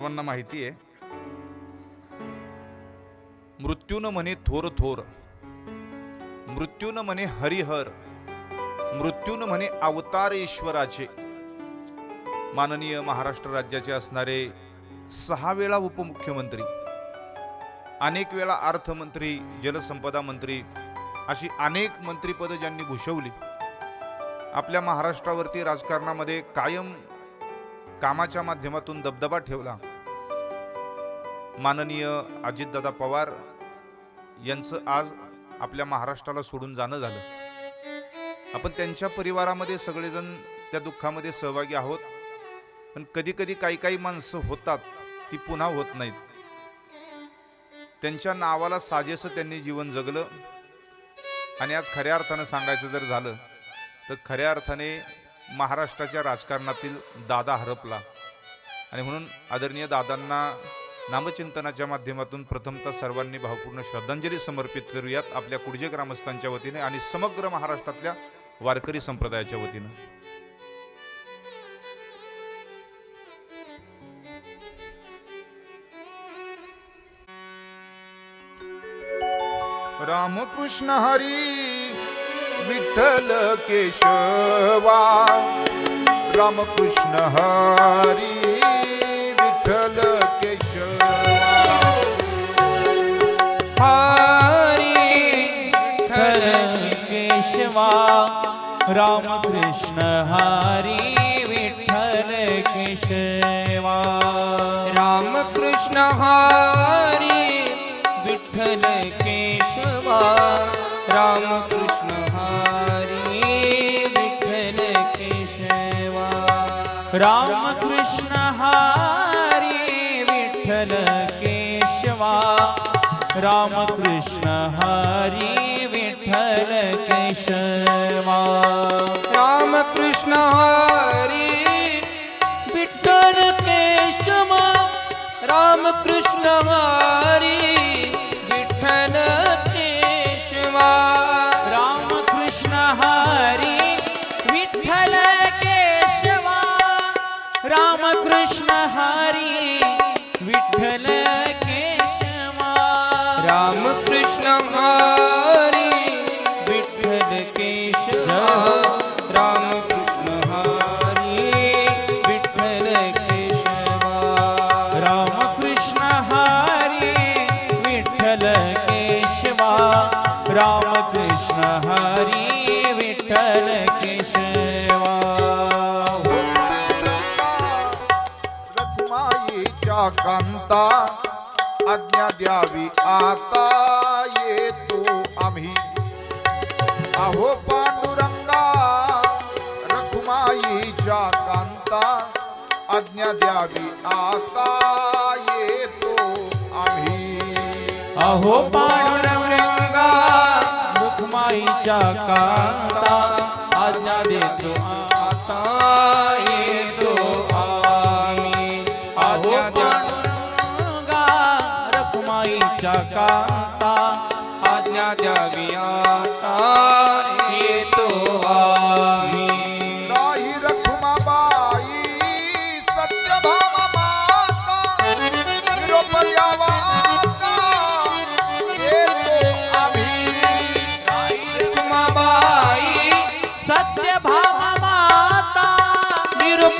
सर्वांना माहिती आहे. मृत्यून म्हणे थोर थोर. मृत्यून म्हणे हरिहर. मृत्यून म्हणे अवतार ईश्वराचे माननीय महाराष्ट्र राज्याचे असणारे सहा वेळा उपमुख्यमंत्री अनेक वेळा अर्थमंत्री जलसंपदा मंत्री अशी अनेक मंत्रीपदं ज्यांनी भूषवली. आपल्या महाराष्ट्रावरती राजकारणामध्ये कायम कामाच्या माध्यमातून दबदबा ठेवला. माननीय अजितदादा पवार यांचं आज आपल्या महाराष्ट्राला सोडून जाणं झालं. आपण त्यांच्या परिवारामध्ये सगळेजण त्या दुःखामध्ये सहभागी आहोत. पण कधी कधी काही काही माणसं होतात ती पुन्हा होत नाहीत. त्यांच्या नावाला साजेसं त्यांनी जीवन जगलं. आणि आज खऱ्या अर्थानं सांगायचं जर झालं तर खऱ्या अर्थाने महाराष्ट्राच्या राजकारणातील दादा हरपला. आणि म्हणून आदरणीय दादांना नामचिंतनाच्या माध्यमातून प्रथमतः सर्वांनी भावपूर्ण श्रद्धांजली समर्पित करूयात आपल्या कुडजे ग्रामस्थांच्या वतीने आणि समग्र महाराष्ट्रातल्या वारकरी संप्रदायाच्या वतीनं. रामकृष्ण हरी विठ्ठल केशवा रामकृष्ण हरी. केशवा रामकृष्ण हरी विठ्ठल केशवा रामकृष्ण हरी विठ्ठल केशवा रामकृष्ण हरी विठ्ठल केशवा रामकृष्ण हरी विठ्ठल केशवा रामकृष्ण हरी विठ्ठल केशवा रामकृष्ण हरी विठ्ठल केशवा। रामकृष्ण हरी विठ्ठल केशवा। रामकृष्ण हरी विठ्ठल केशवा। रामकृष्ण हरी विठ्ठल केशवा। रामकृष्ण हरी। केशवा रामकृष्ण हरी विठ्ठल केशवा रखुमाईच्या कांता, आज्ञा द्यावी आता, येतो आम्ही. अहो पांडुरंगा रखुमाईच्या कांता, आज्ञा द्यावी आता अहो पांडुरंगा रुक्माईच्या कांता आज्ञा देतो आता येतो आम्ही. अहो पांडुरंगा रुक्माईच्या कांता आज्ञा द्यावी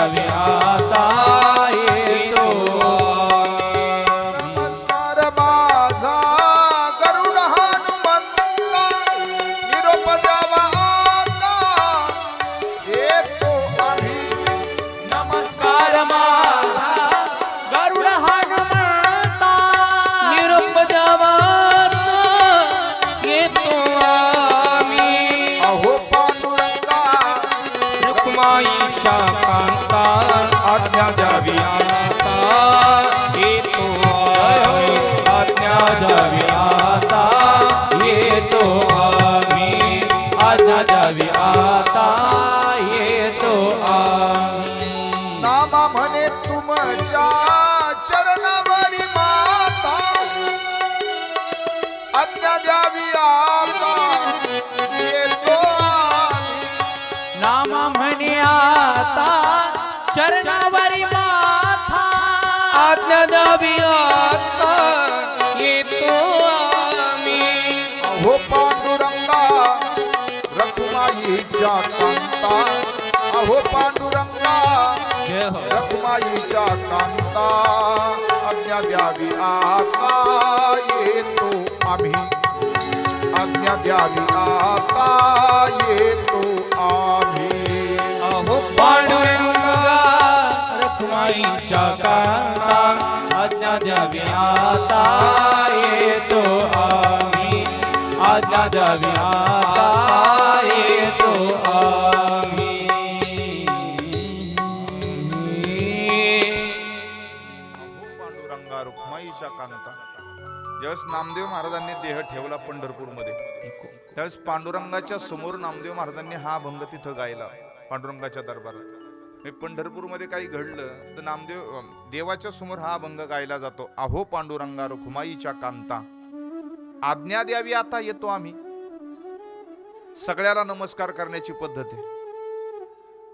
रव्या पिया रखुमाईच्या कांता. अहो पांडुरंगा जय हो. रखुमाईच्या कांता. आज्ञा द्यावी आता येतो आम्ही. आज्ञा द्यावी आता येतो आम्ही. अहो पांडुरंगा रखुमाईच्या कांता. आज्ञा द्यावी आता येतो आम्ही. आज्ञा द्यावी आता ज्यावेळेस नामदेव महाराजांनी देह ठेवला पंढरपूरमध्ये. त्यावेळेस पांडुरंगाच्या समोर नामदेव महाराजांनी हा अभंग तिथं गायला पांडुरंगाच्या दरबारात. म्हणजे पंढरपूरमध्ये काही घडलं तर नामदेव देवाच्या समोर हा अभंग गायला जातो. अहो पांडुरंगा रुखुमाईच्या कांता. आज्ञा द्यावी आता येतो आम्ही. सगळ्याला नमस्कार करण्याची पद्धत आहे.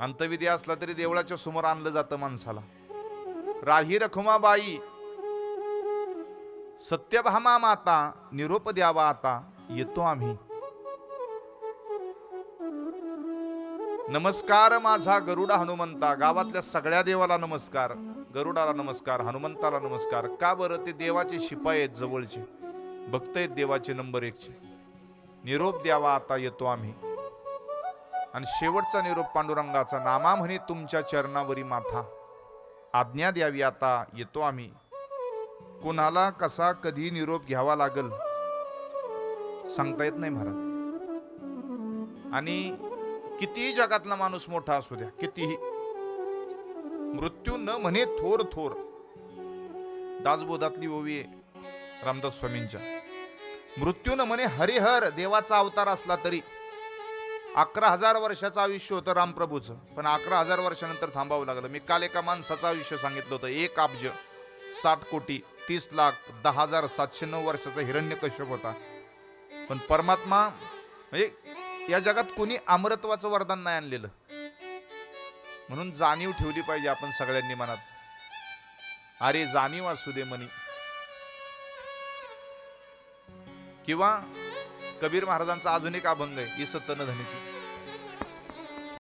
अंतविधी असला तरी देवळाच्या समोर आणलं जातं माणसाला. राही रखुमाबाई सत्यभामा माता निरोप द्यावा आता येतो आम्ही. नमस्कार माझा गरुडा हनुमंता गावातल्या सगळ्या देवाला नमस्कार गरुडाला नमस्कार हनुमंताला नमस्कार. का बरं? ते देवाचे शिपाई आहेत जवळचे. भक्त आहेत देवाचे नंबर एकचे. निरोप द्यावा आता येतो आम्ही. आणि शेवटचा निरोप पांडुरंगाचा नामा म्हणे तुमच्या चरणावरी माथा. आज्ञा द्यावी आता येतो आम्ही. कोणाला कसा कधी निरोप घ्यावा लागल? सांगता येत नाही महाराज. आणि कितीही जगातला माणूस मोठा असू द्या कितीही. मृत्यू न म्हणे थोर थोर. दासबोधातली ओवी आहे रामदास स्वामींच्या. मृत्यू न म्हणे हरिहर देवाचा अवतार असला तरी. अकरा हजार वर्षाचं आयुष्य होतं रामप्रभूचं पण अकरा हजार वर्षानंतर थांबावं लागलं. मी काल एका माणसाचं आयुष्य सांगितलं होतं एक अब्ज साठ कोटी. तीस लाख दहा हजार सातशे नऊ वर्षाचा हिरण्य कश्यप होता. पण परमात्मा म्हणजे या जगात कोणी अमरत्वाचं वरदान नाही आणलेलं. म्हणून जाणीव ठेवली पाहिजे आपण सगळ्यांनी मनात. अरे जाणीव असू दे म्हणी. किंवा कबीर महाराजांचा अजून एक अभंग आहे इसतन धनिती.